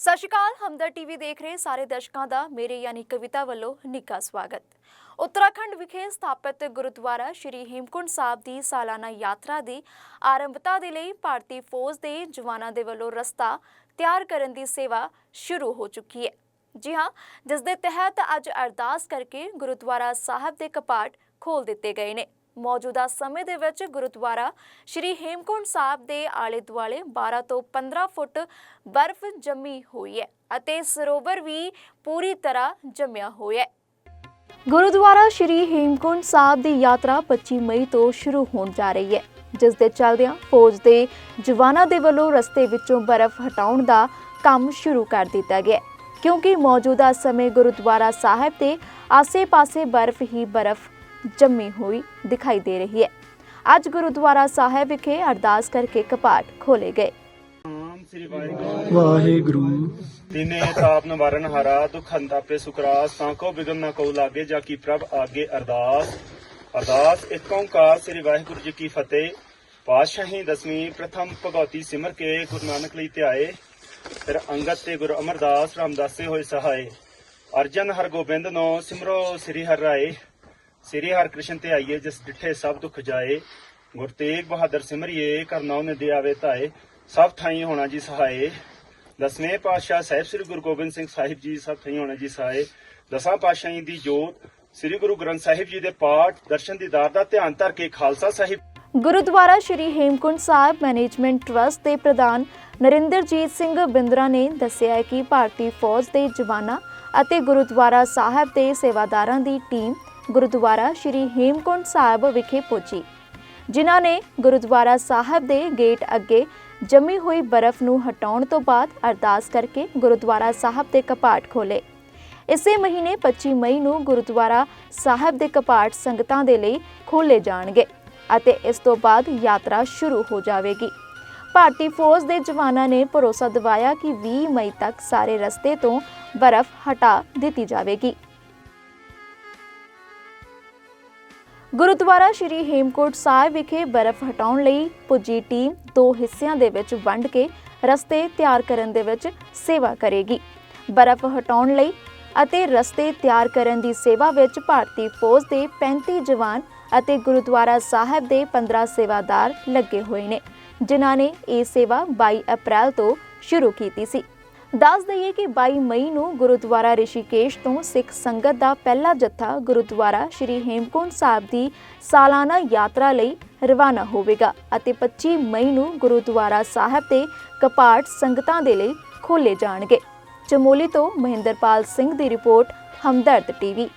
ਸਤਿ ਸ਼੍ਰੀ ਅਕਾਲ, ਹਮਦਰ ਟੀਵੀ ਦੇਖ ਰਹੇ ਸਾਰੇ ਦਰਸ਼ਕਾਂ ਦਾ ਮੇਰੇ ਯਾਨੀ ਕਵਿਤਾ ਵੱਲੋਂ ਨਿੱਘਾ ਸਵਾਗਤ। ਉੱਤਰਾਖੰਡ ਵਿਖੇ ਸਥਾਪਿਤ ਗੁਰਦੁਆਰਾ ਸ਼੍ਰੀ ਹੇਮਕੁੰਟ ਸਾਹਿਬ ਦੀ ਸਾਲਾਨਾ ਯਾਤਰਾ ਦੀ ਆਰੰਭਤਾ ਦੇ ਲਈ ਭਾਰਤੀ ਫੌਜ ਦੇ ਜਵਾਨਾਂ ਦੇ ਵੱਲੋਂ ਰਸਤਾ ਤਿਆਰ ਕਰਨ ਦੀ ਸੇਵਾ ਸ਼ੁਰੂ ਹੋ ਚੁੱਕੀ ਹੈ। ਜੀ ਹਾਂ, ਜਿਸ ਦੇ ਤਹਿਤ ਅੱਜ ਅਰਦਾਸ ਕਰਕੇ ਗੁਰਦੁਆਰਾ ਸਾਹਿਬ ਦੇ ਕਪਾਟ ਖੋਲ ਦਿੱਤੇ ਗਏ ਨੇ। ਮੌਜੂਦਾ ਸਮੇਂ ਦੇ ਵਿੱਚ ਗੁਰਦੁਆਰਾ ਸ਼੍ਰੀ ਹੇਮਕੁੰਟ ਸਾਹਿਬ ਦੇ ਆਲੇ ਦੁਆਲੇ 12 ਤੋਂ 15 ਫੁੱਟ ਬਰਫ਼ ਜੰਮੀ ਹੋਈ ਹੈ ਅਤੇ ਸਰੋਵਰ ਵੀ ਪੂਰੀ ਤਰ੍ਹਾਂ ਜੰਮਿਆ ਹੋਇਆ ਹੈ। ਗੁਰਦੁਆਰਾ ਸ਼੍ਰੀ ਹੇਮਕੁੰਡ ਸਾਹਿਬ ਦੀ ਯਾਤਰਾ 25 ਮਈ ਤੋਂ ਸ਼ੁਰੂ ਹੋਣ ਜਾ ਰਹੀ ਹੈ, ਜਿਸ ਦੇ ਚੱਲਦਿਆਂ ਫੌਜ ਦੇ ਜਵਾਨਾਂ ਦੇ ਵੱਲੋਂ ਰਸਤੇ ਵਿੱਚੋਂ ਬਰਫ਼ ਹਟਾਉਣ ਦਾ ਕੰਮ ਸ਼ੁਰੂ ਕਰ ਦਿੱਤਾ ਗਿਆ ਕਿਉਂਕਿ ਮੌਜੂਦਾ ਸਮੇਂ ਗੁਰਦੁਆਰਾ ਸਾਹਿਬ ਦੇ ਆਸੇ-ਪਾਸੇ ਬਰਫ਼ ਹੀ ਬਰਫ਼ ਜੰਮੀ ਹੋਈ ਦਿਖਾਈ ਦੇ ਰਹੀ ਹੈ। ਅੱਜ ਗੁਰਦੁਆਰਾ ਸਾਹਿਬ ਵਿਖੇ ਅਰਦਾਸ ਕਰਕੇ ਕਪਾਟ ਖੋਲੇ ਗਏ। ਨਾਮ ਸ੍ਰੀ ਵਾਹਿਗੁਰੂ। ਵਾਹਿਗੁਰੂ। ਦਿਨੇ ਤਾਪ ਨਿਵਾਰਨ ਹਾਰਾ ਦੁਖ ਹੰਤਾਪੇ ਸੁਕਰਾਸ ਤਾਂ ਕੋ ਬਿਗਨ ਨਾ ਕੋ ਲਾਗੇ ਜਾ ਕੀ ਪ੍ਰਭ ਆਗੇ ਅਰਦਾਸ। ਅਰਦਾਸ ਇੱਕ ਓੰਕਾਰ ਸ੍ਰੀ ਵਾਹਿਗੁਰੂ ਜੀ ਕੀ ਫਤਿਹ। ਪਾਤਸ਼ਾਹੀ ਦਸਵੀਂ ਪ੍ਰਥਮ ਭਗਵਤੀ ਸਿਮਰ ਕੇ ਗੁਰੂ ਨਾਨਕ ਲਈ ਧਿਆਏ। ਫਿਰ ਅੰਗਦ ਤੇ ਗੁਰੂ ਅਮਰਦਾਸ ਰਾਮਦਾਸੇ ਹੋਏ ਸਹਾਏ। ਅਰਜਨ ਹਰ ਗੋਬਿੰਦ ਨੋ ਸਿਮਰੋ ਸ੍ਰੀ ਹਰਿ ਰਾਏ। ਸ੍ਰੀ ਹਰ ਕ੍ਰਿਸ਼ਨ ਤੇ ਆਈਏ, ਜਿਸ ਡਿਠੇ ਸਭ ਦੁੱਖ ਜਾਏ। ਗੁਰ ਤੇਗ ਬਹਾਦਰ ਸਿਮਰਿਏ ਕਰਨਾਉ ਨੇ ਦਿਆਵੇ ਧਾਏ। ਸਭ ਥਾਈ ਹੋਣਾ ਜੀ ਸਹਾਏ। ਦਸਵੇਂ ਪਾਤਸ਼ਾਹ ਸਾਹਿਬ ਸ੍ਰੀ ਗੁਰੂ ਗੋਬਿੰਦ ਸਿੰਘ ਸਾਹਿਬ ਜੀ, ਸਭ ਥਾਈ ਹੋਣਾ ਜੀ ਸਹਾਏ। ਦਸਾਂ ਪਾਤਸ਼ਾਹਾਂ ਦੀ ਜੋਤ, ਸ੍ਰੀ ਗੁਰੂ ਗ੍ਰੰਥ ਸਾਹਿਬ ਜੀ ਦੇ ਪਾਠ, ਦਰਸ਼ਨ ਦੀਦਾਰ ਦਾ ਧਿਆਨ ਧਰ ਕੇ ਖਾਲਸਾ ਸਾਹਿਬ। ਗੁਰਦੁਆਰਾ ਸ਼੍ਰੀ ਹੇਮਕੁੰਡ ਸਾਹਿਬ ਮੈਨੇਜਮੈਂਟ ਟਰਸਟ ਦੇ ਪ੍ਰਧਾਨ ਨਰਿੰਦਰਜੀਤ ਸਿੰਘ ਬਿੰਦਰਾ ਨੇ ਦੱਸਿਆ ਹੈ ਕਿ ਭਾਰਤੀ ਫੌਜ ਦੇ ਜਵਾਨਾਂ ਅਤੇ ਗੁਰਦੁਆਰਾ ਸਾਹਿਬ ਦੇ ਸੇਵਾਦਾਰਾਂ ਦੀ ਟੀਮ ਗੁਰਦੁਆਰਾ ਸ਼੍ਰੀ ਹੇਮਕੁੰਟ ਸਾਹਿਬ ਵਿਖੇ ਪਹੁੰਚੀ, ਜਿਨ੍ਹਾਂ ਨੇ ਗੁਰਦੁਆਰਾ ਸਾਹਿਬ ਦੇ ਗੇਟ ਅੱਗੇ ਜੰਮੀ ਹੋਈ ਬਰਫ਼ ਨੂੰ ਹਟਾਉਣ ਤੋਂ ਬਾਅਦ ਅਰਦਾਸ ਕਰਕੇ ਗੁਰਦੁਆਰਾ ਸਾਹਿਬ ਦੇ ਕਪਾਟ ਖੋਲੇ ਇਸੇ ਮਹੀਨੇ 25 ਮਈ ਨੂੰ ਗੁਰਦੁਆਰਾ ਸਾਹਿਬ ਦੇ ਕਪਾਟ ਸੰਗਤਾਂ ਦੇ ਲਈ ਖੋਲੇ ਜਾਣਗੇ ਅਤੇ ਇਸ ਤੋਂ ਬਾਅਦ ਯਾਤਰਾ ਸ਼ੁਰੂ ਹੋ ਜਾਵੇਗੀ। ਭਾਰਤੀ ਫੌਜ ਦੇ ਜਵਾਨਾਂ ਨੇ ਭਰੋਸਾ ਦਿਵਾਇਆ ਕਿ 20 ਮਈ ਤੱਕ ਸਾਰੇ ਰਸਤੇ ਤੋਂ ਬਰਫ਼ ਹਟਾ ਦਿੱਤੀ ਜਾਵੇਗੀ। ਗੁਰਦੁਆਰਾ ਸ਼੍ਰੀ ਹੇਮਕੋਟ ਸਾਹਿਬ ਵਿਖੇ ਬਰਫ਼ ਹਟਾਉਣ ਲਈ ਪੁੱਜੀ ਟੀਮ ਦੋ ਹਿੱਸਿਆਂ ਦੇ ਵਿੱਚ ਵੰਡ ਕੇ ਰਸਤੇ ਤਿਆਰ ਕਰਨ ਦੇ ਵਿੱਚ ਸੇਵਾ ਕਰੇਗੀ। ਬਰਫ਼ ਹਟਾਉਣ ਲਈ ਅਤੇ ਰਸਤੇ ਤਿਆਰ ਕਰਨ ਦੀ ਸੇਵਾ ਵਿੱਚ ਭਾਰਤੀ ਫੌਜ ਦੇ 35 ਜਵਾਨ ਅਤੇ ਗੁਰਦੁਆਰਾ ਸਾਹਿਬ ਦੇ 15 ਸੇਵਾਦਾਰ ਲੱਗੇ ਹੋਏ ਨੇ, ਜਿਨ੍ਹਾਂ ਨੇ ਇਹ ਸੇਵਾ 22 ਅਪ੍ਰੈਲ ਤੋਂ ਸ਼ੁਰੂ ਕੀਤੀ ਸੀ। ਦੱਸ ਦਈਏ ਕਿ 22 ਮਈ ਨੂੰ ਗੁਰਦੁਆਰਾ ਰਿਸ਼ੀਕੇਸ਼ ਤੋਂ ਸਿੱਖ ਸੰਗਤ ਦਾ ਪਹਿਲਾ ਜੱਥਾ ਗੁਰਦੁਆਰਾ ਸ਼੍ਰੀ ਹੇਮਕੁੰਟ ਸਾਹਿਬ ਦੀ ਸਾਲਾਨਾ ਯਾਤਰਾ ਲਈ ਰਵਾਨਾ ਹੋਵੇਗਾ ਅਤੇ 25 ਮਈ ਨੂੰ ਗੁਰਦੁਆਰਾ ਸਾਹਿਬ ਦੇ ਕਪਾਟ ਸੰਗਤਾਂ ਦੇ ਲਈ ਖੋਲੇ ਜਾਣਗੇ। ਚਮੋਲੀ ਤੋਂ ਮਹਿੰਦਰਪਾਲ ਸਿੰਘ ਦੀ ਰਿਪੋਰਟ, ਹਮਦਰਦ ਟੀਵੀ।